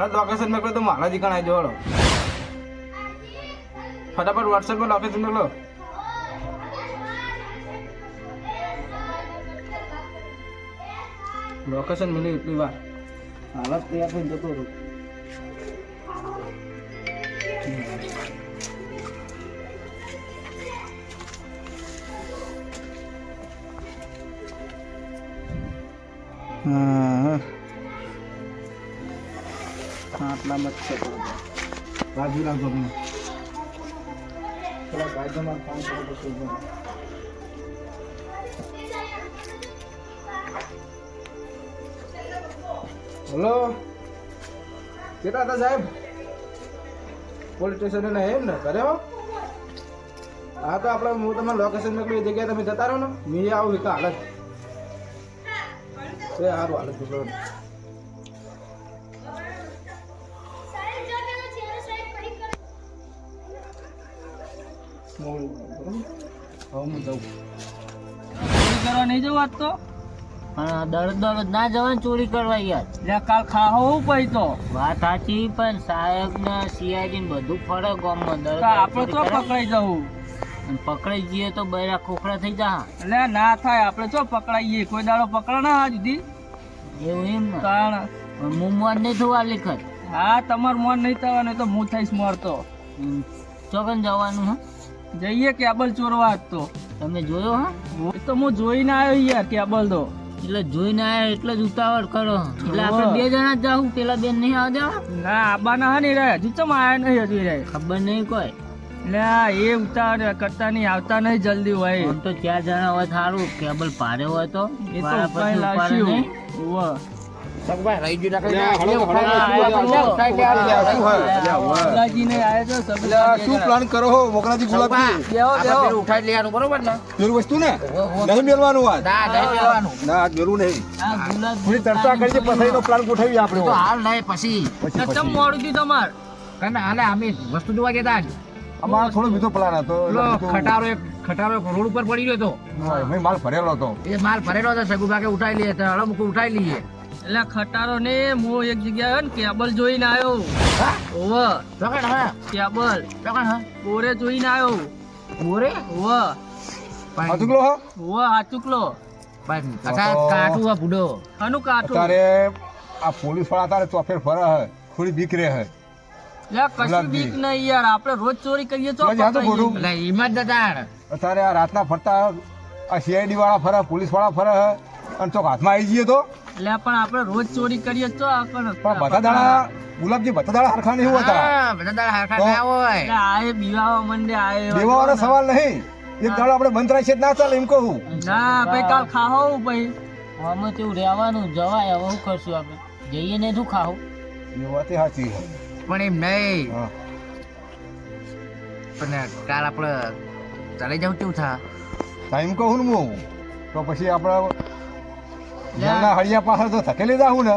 હાલ લોકેશન મોકલો તો મારા જીકણ આવી જોડો ફટાફટ વોટ્સએપમાં લોકેશન મોકલો. લોકેશન મિલી એટલી વાર. હાલત તૈયાર થઈને જતો રહું. હા આટલામાં મચ્છર છે. બાજુ રાખજો તમે. પેલા બાજુમાં કામ કરો તો હલો? કેટલા હતા સાહેબ? પોલીસ સ્ટેશન ને એમ ને? ઘરે હો? હા તો આપણે હું તમને લોકેશન મોકલું એ જગ્યાએ તમે જતા રહો ને. મેં આવું એક હાલત. સારું હાલત ચોરી કરવા નહીં જવું આજ તો પણ દરરોજ દરરોજ ના જવાય ચોરી કરવા યાર એટલે કાલ ખાહો પઈ તો વાત સાચી પણ સાહેબ ને સીઆઈજી ને બધું ફરે ગામમાં આપણે ચોરી પકડાઈ જવું પકડાઈ જઈએ તો બૈરા ખોખરા થઈ જા એટલે ના થાય આપણે શું પકડાઈએ કોઈ દાડો પકડા ના આ જુદી એવું એમ કારણ હું મુંબઈ નહીં થવા લેખત હા તમારું મન નહીં થવાનું તો હું થઈશ મરતો. ચોકન જવાનું હા જઈએ કેબલ ચોરવા તો. તમે જોયો હા? તો હું જોઈને આવ્યો યાર કેબલ તો. એટલે જોઈને આવ્યો એટલે જ ઉતાવળ કરો. એટલે આપણે બે જણા જ જાઉં પેલા બેન નહીં આવવા જાવ ના આબાના હા નહીં રહ્યા. હજુ ચમ આયા નહીં હજુ રહે ખબર નહીં કોઈ. ના એ ઉતાવળ કરતા નહીં આવતા નહીં જલ્દી હોય. આમ તો ચાર જણા હોય સારું. કેબલ ભારે હોય તો. એ તો ઉપાય લાવશું. શું પ્લાન કરો હો મોકલાજી ગુલાબજી બેહો બેહો પેલું વસ્તુ ને નહીં મેળવાનું આજ ના આજ નહીં થોડી ચર્ચા કરી છે પછી એનો પ્લાન ગોઠવીએ આપણે પછી પછી ચમ મોડું થયું તમાર કારણ હાલે અમે વસ્તુ જોવા ગયા અમારો થોડો બીજો પ્લાન હતો ખટારો એક ખટારો એક રોડ ઉપર પડી ગયો હતો માલ ભરેલો હતો એ માલ ભરેલો હતો સગુભાગે ઉઠાઈ લઈએ તો હળો ઉઠાઈ લઈએ એટલે ખટારો ને હું એક જગ્યાએ ને કેબલ જોઈને આવ્યો ઓવ કેબલ. બોરે જોઈને આવ્યો બોરે? ઓવ હાચુકલો કાઠું બુડો હનું કાઠું. અત્યારે આ પોલીસવાળા તારે ચોફેર ફરે હે. થોડી બીક રે હે. કશું બીક નહીં યાર. આપણે રોજ ચોરી કરીએ તો હિંમત હતા અત્યારે આ રાતના ફરતા આ સીઆઈડી વાળા ફરે પોલીસવાળા ફરે હે. અને ચોક હાથમાં આવી જઈએ તો. એટલે પણ આપણે રોજ ચોરી કરીએ તો પણ બધા દાડા ગુલાબજી બધા દાડા હરખા નહીં હોતા. બધા દાડા હરખા ના હોય. એટલે આએ બીવાવા મંડે આય દેવાનો સવાલ નહીં. એક દાડો આપણે બંધ રાખીએ ના ચાલે એમ કહું. ના ભાઈ કાલ ખાહો ભાઈ. આમાં તેવું રહેવાનું જવાય હવે શું કરશું આપણે? જઈએ ને શું ખાવું એ વાત સાચી પણ એમ નહીં. પણ કાલ આપણે ચાલી જાવ કેવું થા? ટાઈમ કહું ને હું. તો પછી આપણે ઘરના હળિયા પાસે તો ધકેલી જાઉં ને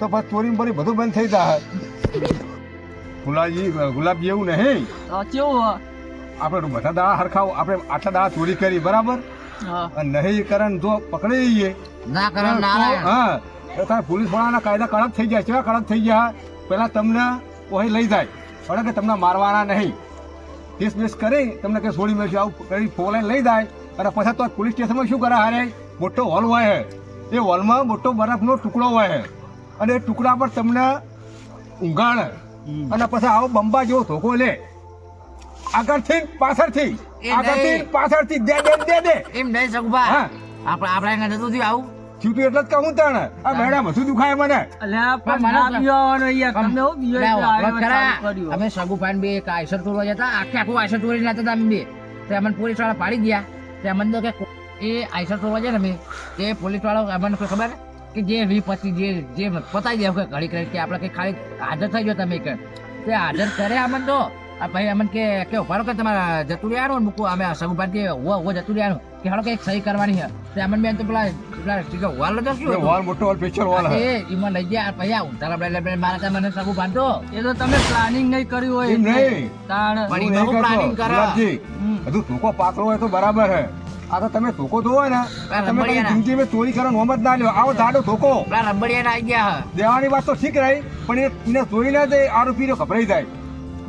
તો પછી ચોરી બોરી બધું બંધ થઈ જાય. ગુલાબજી ગુલાબજી એવું નહીં. કેવું આપણે બધા દાડા હરખાવ આપણે આટલા દાડા ચોરી કરી બરાબર? અને નહીં કરન જો પકડી જઈએ ના કરણ ના હા તો તારે પોલીસ વાળાના કાયદા કડક થઈ જાય. કેવા કડક થઈ ગયા? પેલા તમને ઓહી લઈ જાય. પણ કે તમને મારવાના નહીં. કેસ બેસ કરી તમને કે છોડી મેળવી આવું કરી ફોલાઈ લઈ જાય. અને પછી તો પોલીસ સ્ટેશનમાં શું કરે હારે? મોટો હોલ હોય છે એ હોલમાં મોટો બરફનો ટુકડો હોય. અને એ ટુકડા પર તમને ઊંઘાડે અને પછી આવો બંબા જેવો ધોકો લે. આગળથી પાછળથી. આગળથી પાછળથી દે દે દે દે. એમ નહીં સગુભા. હા. આપણે આપણે એને નતું થયું આવું. થયું તું એટલે જ કહું તને. આ મેડા બધું દુખાય મને. અલ્યા પણ ના મને- બીવાનો અહીંયા તમને હું બીયો. અમે સગુભાઈ બે એક આયસર તોડવા જતા. આખે આખું આયસર તોડી લેતા હતા અમે બે. તે અમને પોલીસવાળા પાડી ગયા. તે અમને તો કો- એ આઈસર તોડવા જાય ને અમે એ પોલીસ વાળો અમને કોઈ ખબર? કે જે વી પછી જે જે પતાવી દે કે ઘડી કરી કે આપણે કઈ ખાલી હાજર થઈ ગયો તમે કે. તે હાજર કરે અમને તો. ભાઈ અમને કે કે ઊભા કે તમારે જતું રહેવાનું મૂકવું અમે સગુભાઈ કે હોવા હોવા જતું કે હાલો કંઈક સહી કરવાની છે. તે અમન બેન તો પેલા પેલા ટીકો વાલ હતો શું વાલ મોટો વાલ પેચર વાલ એ ઈમાં લઈ ગયા આ ઉતારા પેલા પેલા મારા ત્યાં મને સગું બાંધો. એ તો તમે પ્લાનિંગ નહીં કર્યું હોય. એમ. નહીં. તાણ. પણ પ્લાનિંગ કરા. બધું ધોકો પાતળો હોય તો બરાબર હે. આ તો તમે ધોકો ધોવો ને. તમે કઈ રમણીયાના. જિંદગીમાં ચોરી કરવાનો નોમ જ ના લ્યો આવો દાડો ધોકો. રબડિયા આવી ગયા દેવાની વાત તો ઠીક રહી પણ એને ચોરી ના દે આરોપી નો ગભરાઈ જાય.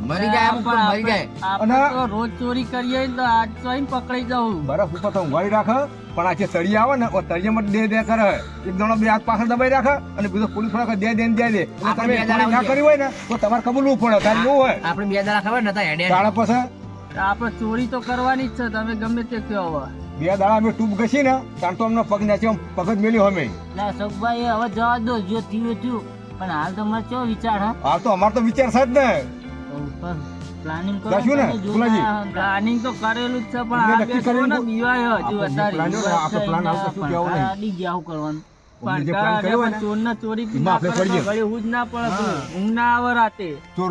મરી જાય મરી જાય. અને- રોજ ચોરી કરીએ તો આજ તો પકડાઈ જાઉં. બરફ ઉપર તો ઊંઘાડી રાખે પણ આ જે તળિયે આવે ને ઓ તળિયામાં દે દે કરે. એક જણો બે હાથ પાછળ દબાઈ રાખે અને બીજો પોલીસવાળા દે દે દે. દે એટલે તમે ના કરી હોય ને તો તમારે કબૂલવું પડે તારે ન હોય. આપણે બે દાડા ખબર નતા હેડે દાડા પછી? આપણે ચોરી તો કરવાની જ છે તમે ગમે તે કયો હવે. બે દાડા અમે ટૂબ ઘસી ને ત્યાં તો અમને પગ નાચી પગ જ મેલ્યો અમે. ના સગભાઈ હવે જવા દો જો થયું થયું. પણ હાલ તમારે કેવો વિચાર હા? હાલ તો અમાર તો વિચાર છે જ ને. પ્લાનિંગ કરો ફુલાજી? પ્લાનિંગ તો કરેલું જ છે પણ આ બે બીવાય હજુ શું નહીં. આડી ગયા કરવાનું. ચોરી ના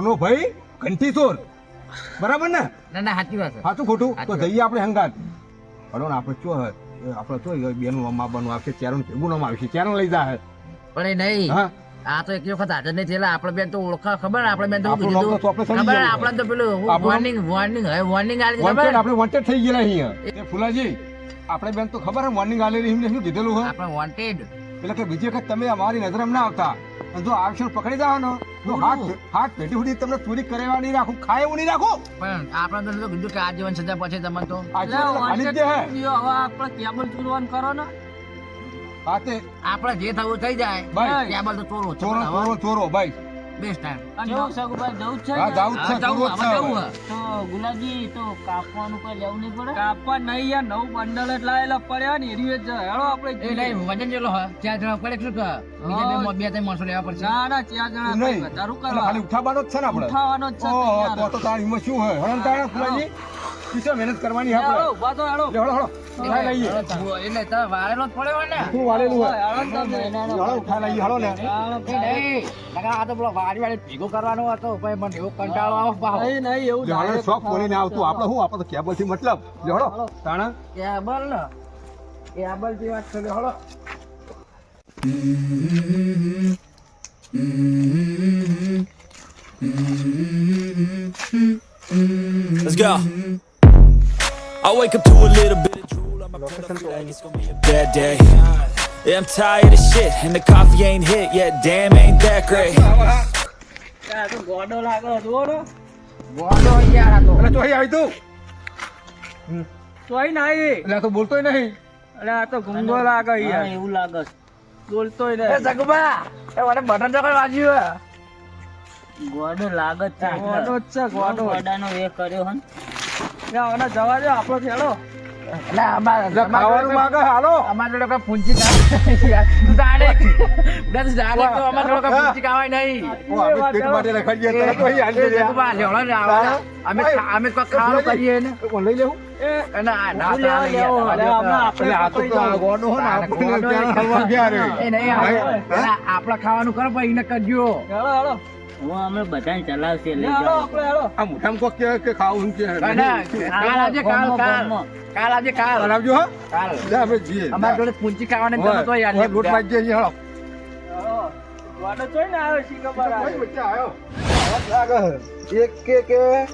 તો ભાઈ ઘંટી ચોર. બરાબર ને? ના ના સાચી વાત સાચું ખોટું. તો જઈએ આપણે હંગાત. ને આપણે ચો આપણે ચો બેનું નામ બનવું આવશે ચારણ ભેગું નામ આવશે ચારણ લઈ જાય પણ એ નહીં. આ તો એક વખત હાજર નહીં થયેલા. આપણે બેન તો ઓળખા ખબર આપણે બેન તો ખબર આપણે તો પેલું વોર્નિંગ વોર્નિંગ હવે વોર્નિંગ આલી ખબર? આપણે વોન્ટેડ થઈ ગયેલા અહીંયા. એ ફુલાજી આપણે બેન તો ખબર હે વોર્નિંગ આલેલી એમને શું કીધેલું હોય આપણે વોન્ટેડ એટલે કે બીજી વખત તમે અમારી નજરમાં ના આવતા. અને જો આવશે પકડી જાવ ને તો હાથ હાથ પેટી સુધી તમને ચોરી કરેવા નહીં રાખું ખાય એવું નહીં રાખું. પણ આપણે તો કીધું કે આજીવન સજા પછી તમને તો. ખાલી જ હવે આપણે કેબલ ચોરવાનું કરો ને. હા તે. આપણે જે થવું થઈ જાય. કેબલ તો ચોરો ચોરો ચોરો ચોરો ભાઈ. બેસ્ટ ટાઈમ કેવું સગુભાઈ જવું છે હા? છે તો ગુલાબજી તો કાપવાનું કોઈ લેવું નહીં પડે? કાપવા નહીં યાર નવું બંડલ જ લાયેલા પડ્યા ને એરી જ હેડો આપણે એ નહીં વજન જેલો હા ચાર જણા પડે શું કર બીજા બે બે ત્રણ માણસો લેવા પડશે. ના ના ચાર જણા નહીં. તારું કરવા. ખાલી ઉઠાવવાનો જ છે ને આપણે? ઉઠાવવાનો જ છે તો તો તારી હિંમત શું હોય હળન ફુલાજી કિસ્સા મહેનત કરવાની હેડો, આપણે. ઊભા તો હાલો. લે, હળો હળો ઉઠાઈ લઈએ. એટલે તારે વાળેલો જ પડ્યો ને. શું વાળેલું હોય. હળો ઉઠાઈ લઈએ હળો ને નહીં. લગા આ તો પેલો વાડી વાડી ભેગો કરવાનો હતો ભાઈ મને એવો કંટાળો આવો પાહો નહીં નહીં એવું જાણે શોખ બોલીને આવતું. આપણે શું આપણે તો કેબલથી મતલબ. લે, હળો તાણા. કેબલ ને. કેબલથી વાત કરે હળો Let's go. I wake up to a little bit of drool. I'm like it's gonna be a bad day. Yeah, I'm tired of shit, and the coffee ain't hit yet. Damn, ain't that great. આ તો ગોડો લાગે જુઓ ને ગોળો યાર આ તો એટલે ચોહી આવી તું તોય નહીં એટલે આ તો બોલતોય નહીં અરે આ તો ગુંગો લાગે હા, યાર એવું લાગે છે. બોલતોય એ નહીં સગુબા એ મને બટન તો કઈ વાગ્યું હે ગોડો લાગે જ છે ગોડો જ છે ગોડો ગોડાનો એ કર્યો હન યા, જવા દે આપણો એટલે ખાવાનું ને? ને ના ને કરો પણ કરજો. હું હમણાં બધાને ચલાવશે લઈ જાઓ. આપણે હેડો આ મોઢામાં કોક કે કે ખાવું કે કાલ આવજે કાલ કાલ. કાલ આવજે કાલ. આવજો હો? કાલ. લે આપણે જઈએ. અમારી જોડે પૂંચી ખાવાની તમે તો યાર ઓય, લોટ વાગી જાય છે, હેડો. હળો. ગોડો ચોય ને આવ્યો શી કોઈ આવે. આવ્યો. એક કે કે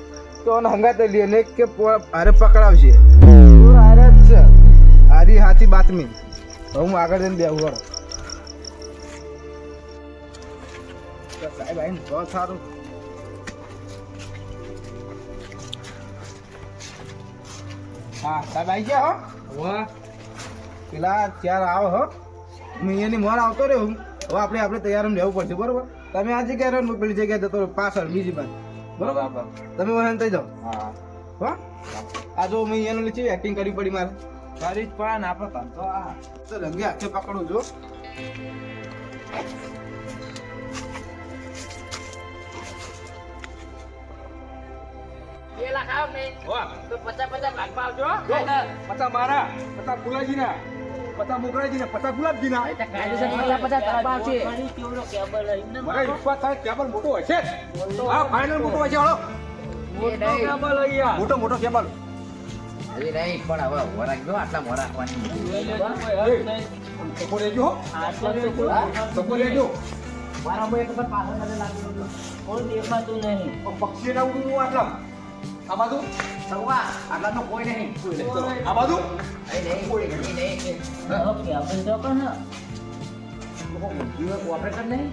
તો હંગાતે લે ને કે પ- પકડાવશે. છે. આરી હાથી બાતમી. હું આગળ જઈને બેહું વાળો આઈને બહુ સારું હા સાહેબ આવી ગયા હો? વાહ પેલા ચાર આવો હો. હું એની મોર આવતો રહ્યો હું. હવે આપણે આપણે તૈયાર રહેવું પડશે બરોબર? તમે આ જગ્યાએ રહો હું પેલી જગ્યાએ જતો પાછળ બીજી બાજુ. બરોબર? તમે વહેન થઈ જાઓ. હા. હો? આ જો મેં એનું લીધી એક્ટિંગ કરવી પડી મારે. કરી જ પણ આપણે તો આ. તો રંગે હાથે પકડું જો તો પચાસ પચાસ ભાગમાં આવજો. પતા મારા પચાસ તો પચાસ પચાસ તાપા આવશે પડી કેવડો કેબલ મને વિશ્વાસ થાય કેબલ મોટો હશે હા ફાઇનલ મોટો હશે હળો મોટો મોટો કેબલ. હજી નહીં પણ હવે ઊભો રાખજો આટલા મોડા રાખવાની. સપો લેજો. તો લેજો. મારા એક વખત પાછળ દેખાતું નહીં. પક્ષી ના ઉડવું આટલા. આ બાજુ સવા આટલા તો કોઈ નહીં આ બાજુ નહીં કોઈ નહીં નહીં આપણે તો પણ ઓપરેટર નહીં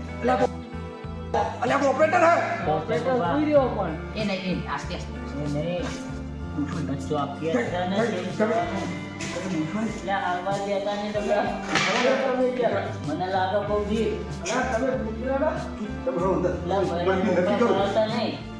અલ્યા ઓપરેટર હે ઓપરેટર સુઈ રહ્યો પણ એ નહીં એ આસ્તે આસ્તે નહીં બચ્ચો આપી હતા ને મને લાગે બહુ જી તમે પૂછ્યા તમે અંદર નહીં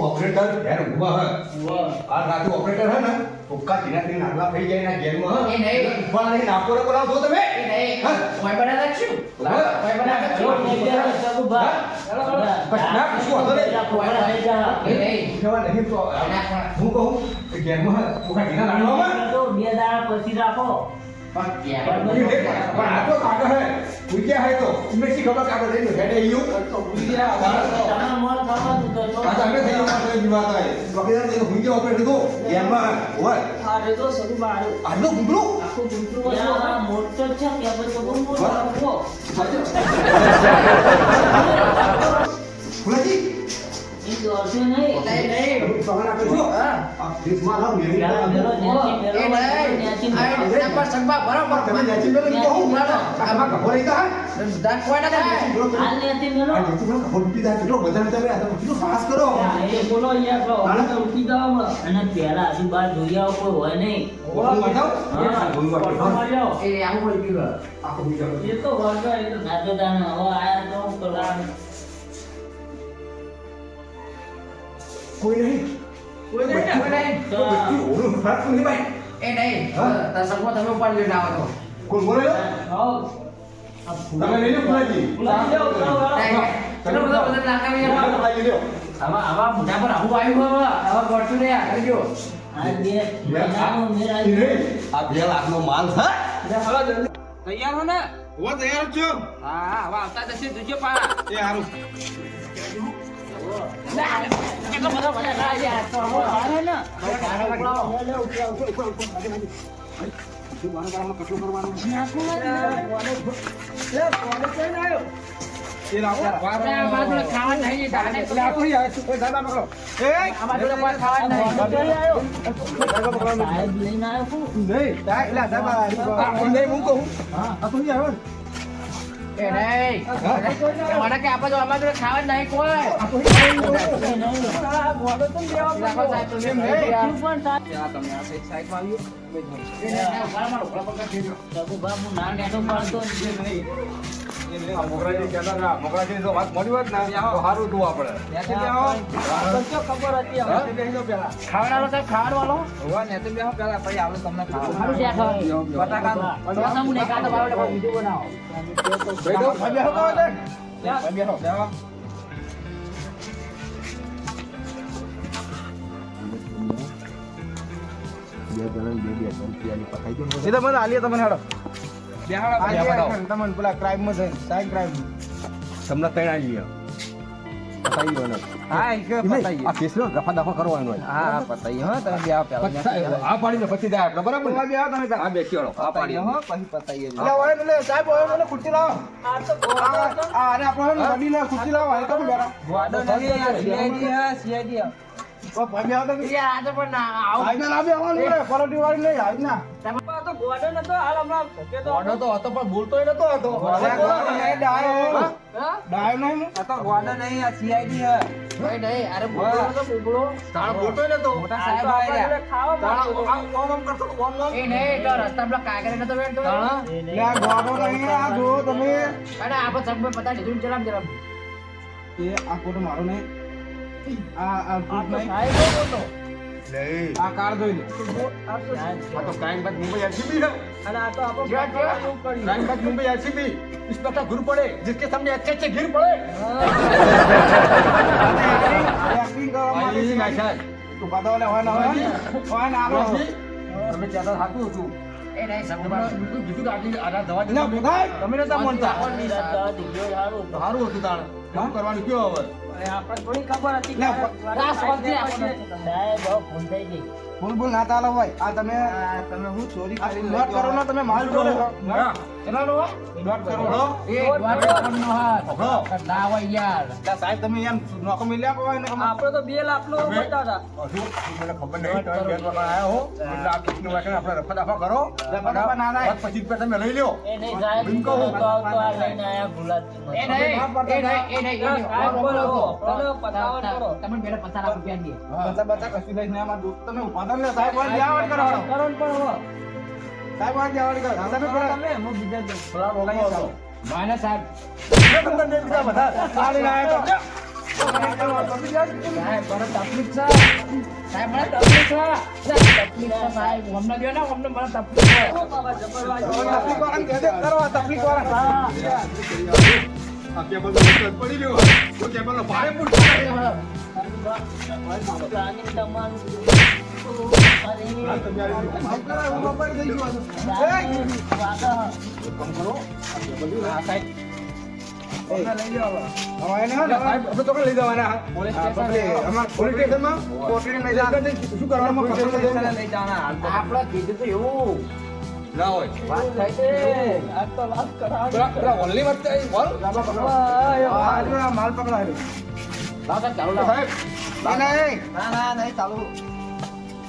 ઓપરેટર યાર ઊભા હે વાહ આ રાતે ઓપરેટર હે ને ઉક્કા જીના થી નાગલા થઈ જાય ના ગેરમાં એ નહીં. ઊભા નહીં નાકો રે બોલાવો છો તમે એ નહીં કોઈ જ છું કોઈ બનાવતા જ ચલો. નહીં બસ ના પૂછો હતો ને પોપડા થઈ જા એ નહીં કેવા નહીં તો હું કહું કે જીના તો બે દાડા પછી રાખો પણ આ તો કાગળ હે હે તો તમને શી ખબર કાગળ હેડે આ થઈ ગયો હોય વગેરે તે ઓપરેટર તો સગુ બા આટલો ગુંગળો આખું ગુંટલું મોટો છે કે ફુલાજી એ નહીં. નહીં સવાલ આપે છો. આ લાવ મેરી નેચી એ આ બરાબર તમે નેચી તો હું આમાં કભો લઈ જા દાંત કોઈ ના થાય. હાલ નેચી મેલો. આ નેચી મેલો કભો પીટી જાય કેટલો બધાને તમે આ કેટલો સાહસ કરો. એ બોલો અહીંયા તો હાલો. તો ઉઠી જાવ અને પહેલા આજુ બાર જોઈ આવો કોઈ હોય નહીં હા. એ આવું બોલી ગયું આખો બીજો. એ તો વર્ગા એ તો ના તો હવે આયા તો કરવાનું. કોઈ નહીં કોઈ નહીં કોઈ નહીં તો ઓલું ફરક નહીં ભાઈ એ નહીં હા? તાર સંભાવ તમે ઉપર લઈને આવો તો કોણ બોલે લો આ તમે લઈ લો ફુલાજી ફુલાજી લો, ચલો બધા બધા નાકા આવા ફુલાજી લ્યો આમાં આવા મોઢા પર આવું આવ્યું હવે આવા ગોઠું આ બે નહીં આ બે લાખનો માલ છે તૈયાર હો ને હું તૈયાર છું હા હા હવે આવતા જશે જોજો પા એ સારું નહીં હું. કહું? તું આવ્યો મને કે આપણે અમારે જોડે ખાવા જ નહીં કોઈ. સાહેબ મોગરાજી કહેતા હતા, મોગરાજીની જો વાત મળી હોત ને તો સારું હતું આપણે ત્યાંથી બેહો તો ખબર હતી હવે ત્યાંથી બેસી જાઓ પહેલા. ખાવાનો સાહેબ ખાવાનો હોવા ને તો બેહો પેલા પછી આપણે તમને ખાવા સારું છે આ ખાવાનું બટાકા હું નહીં બાવડે બીજું બનાવો બેઠો, ભાઈ બેહો કહો છે. ભાઈ બેહો બેહો એ તો મને આલીએ તમને હેડો તમને પેલા ક્રાઇમમાં જઈને સાઈડ ક્રાઇમ તમને ત્રણ આવી પતાવી દો ને. હા એ કે આ કેસનો દફા દફા કરવાનો હા હા હો તમે બેહો પેલા આ પાડીને પછી જાય આપણે બરાબર તમે બેહો તમે આ બે કેળો આ પાડી હો પછી પતાઈએ એટલે હોય ને સાહેબ હોય ને ખુરશી લાવો. આ આ અને આપણે હોય ને ખુરશી લાવો અહીં કરું બેરા વાડો નહીં સીઆઈડી હા સીઆઈડી તો ભાઈ તમે યાર આજે પણ ના આવું. આજના લાવી આવવાનું રે પરોઠી વાળી નહીં આજના તો ગોડો નતો હાલ હમણાં ગોડો તો હતો પણ બોલતો નતો હતો. ડાયો. ડાયો નહીં હું? આ તો ગોડો નહીં આ સીઆઈડી હે. કઈ નહીં અરે બોલો તો બોલો તાણ બોલતો નતો. મોટા સાહેબ આયા. તાણ આમ આમ આમ કરતો તો, આમ આમ. એ નહીં તો રસ્તા પેલા કાગળ નતો બેઠો લે આ નહીં આ જો તમે. અને પતા લીધું ચલામ જરા એ આ ફોટો મારો નહીં. આ આ ભૂત નહીં. નહીં. આ કાર્ડ જોઈ લે આ તો ક્રાઇમ બાદ મુંબઈ एलसीबी है અને આ તો આપણો જ્યાં જ્યાં क्राइम बाद मुंबई एलसीबी इंस्पेक्टर गुरु पड़े जिसके सामने अच्छे अच्छे गिर पड़े એક્ટિંગ કરવા માટે भाई नाशा તું બધા ઓલે હોય ને હોય ને હોય ને આલો તમે કહેતા સાચું હતું એ નહીં તમને સગુબા બિલકુલ કીધું કે આટલી આના દવા ના, બધાય તમે નતા માનતા. નિરાશ જવા દીધો સારું સારું હતું તાણ શું કરવાનું કયો હવે આપણે થોડી ખબર હતી સાહેબ ભૂલ થઈ ગઈ. ભૂલ ભૂલ ના ચાલો ભાઈ આ તમે તમે હું ચોરી કરી નોટ કરો ના તમે માલ જોડે છો. હા. કેટલાનો? કરો. એ દોઢ લાખનો હાથ. ના હોય યાર તા સાહેબ તમે એમ નોકો મિલ્યા કો એને આપણે તો બે લાખ નો બતા હતા મને ખબર નહીં તમે બે વખત આયા હો એટલે આ કેટલું વાગે આપણે રફા દફા કરો રફા દફા ના. અને પછી રૂપિયા તમે લઈ લ્યો એ નહીં સાહેબ એમ કહું. તો આ લઈને આયા ભૂલાત એ નહીં, એ નહીં, એ નહીં, સાહેબ બોલો, બોલો, પતાવો કરો. તમે મેરે 50 રૂપિયા દે. બચા બચા કશું લઈને આમાં તમે ઊભા થો ને સાહેબ વાત જાવડ કરો. કરો પણ હો. સાહેબ વાળી જાવડ કરો તમે પેલા તમે, હું બીજા તો પેલા રોગો હતો. માને સાહેબ તમને દે દીધા બધા સાડી ના તો. સાહેબ મને તકલીફ છે સાહેબ મને તકલીફ છે તકલીફ છે સાહેબ અમને દો ને અમને મને તકલીફ છે ઓ બાબા, જબરવાય. તકલીફ વાળાને કહેજે, કરો આ તકલીફ વાળા. આ કેબલ પડી રહ્યો કેબલ ભારે પૂરતો પ્લાનિંગ તમારું આ તમે આ રીતે સાહેબ, કરો, હું બપોરે થઈ ગયો છું. અમને લઈ લો હવે. હવે એને હે ને, માલ પકડાયો. ના. ના, ના, ચાલુ.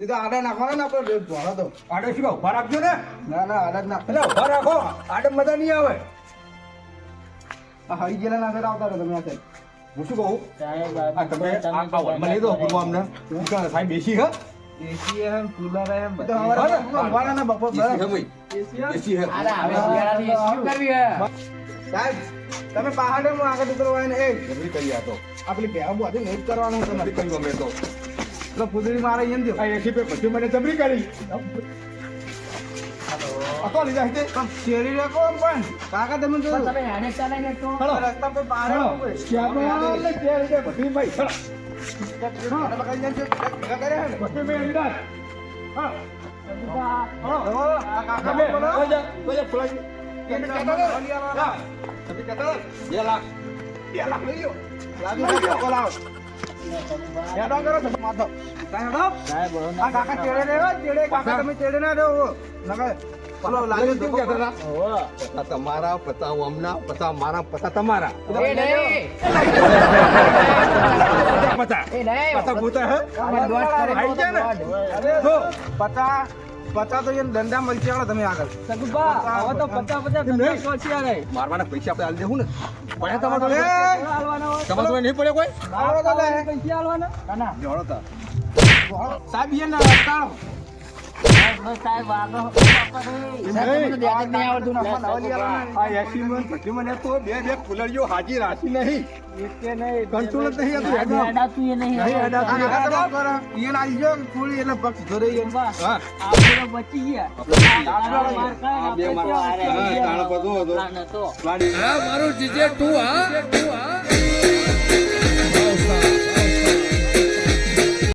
એ તો આડા નાખવાના ને આપણે ધોળા તો. આડે શું ઊભા રાખજો ને? ના, ના, આડા જ નાખ. એટલે ઊભા રાખો આડે મજા નહીં આવે. આ હરી ગયેલા નાખે આવતા રહો તમે આ હું શું કહું? આ તમે આ આ લઈ દો પૂર્વ અમને શું કહે, સાહેબ એસી હે? એ તો હવારે ને? બપોર એસી હે ભરે. ભાઈ. એસી હે? અરે હવે શું કરવી હે? સાહેબ તમે પહાડે હું આગળ ઉતરવા ને એ કરી આતો તો. આ પેલી ને જ કરવાનું તમારે કર્યું અમે તો ફૂદડી મારે એમ થયું. આ એસી પે પછી મને જબરી કરી. તો લીધા છે. શેરી રાખો પણ. કાકા તમે તો તમે હેડે ચાલે ને તો. રસ્તા પે બહાર. શ્યામલાલ ને ત્યાં લીધે બધી ભાઈ ચલો હતા, હતા, બે લાખ. બે લાખ લઈ લો. લાવી બોલાવો. હેડો કરો તમે માથો. હેડો. આ કાકા ચેડે ને ચેડે કાકા તમે ચેડે ના રહો. નકર પેલો લાલ્યો શું ધોકો કહેતા કરો. હતા પતા તમારા પતા અમના પતા મારા પતા તમારા. એ પતા પતા. હે. અમે દોઢ કરે આઈ ગયા ને? દોઢ. અરે જો પચા પચા તો ધંધા મળશે હાલો તમે આગળ સગુબા, હવે તો પચાસ પચાસ ધંધા સોચી આ મારવાના પૈસા આપણે આલી દેવું ને પડ્યા તમારે. તમારા જોડે નહીં પડ્યો કોઈ તો લે. ના હાલવાના? જોડો તા સાહેબ ને. હાજી રાશી નહીં. કંટ્રોલ જ નહીં હતું. નહીં એટલે પક્ષ ધરે બચી ગયા. મારું જીજે તું હા.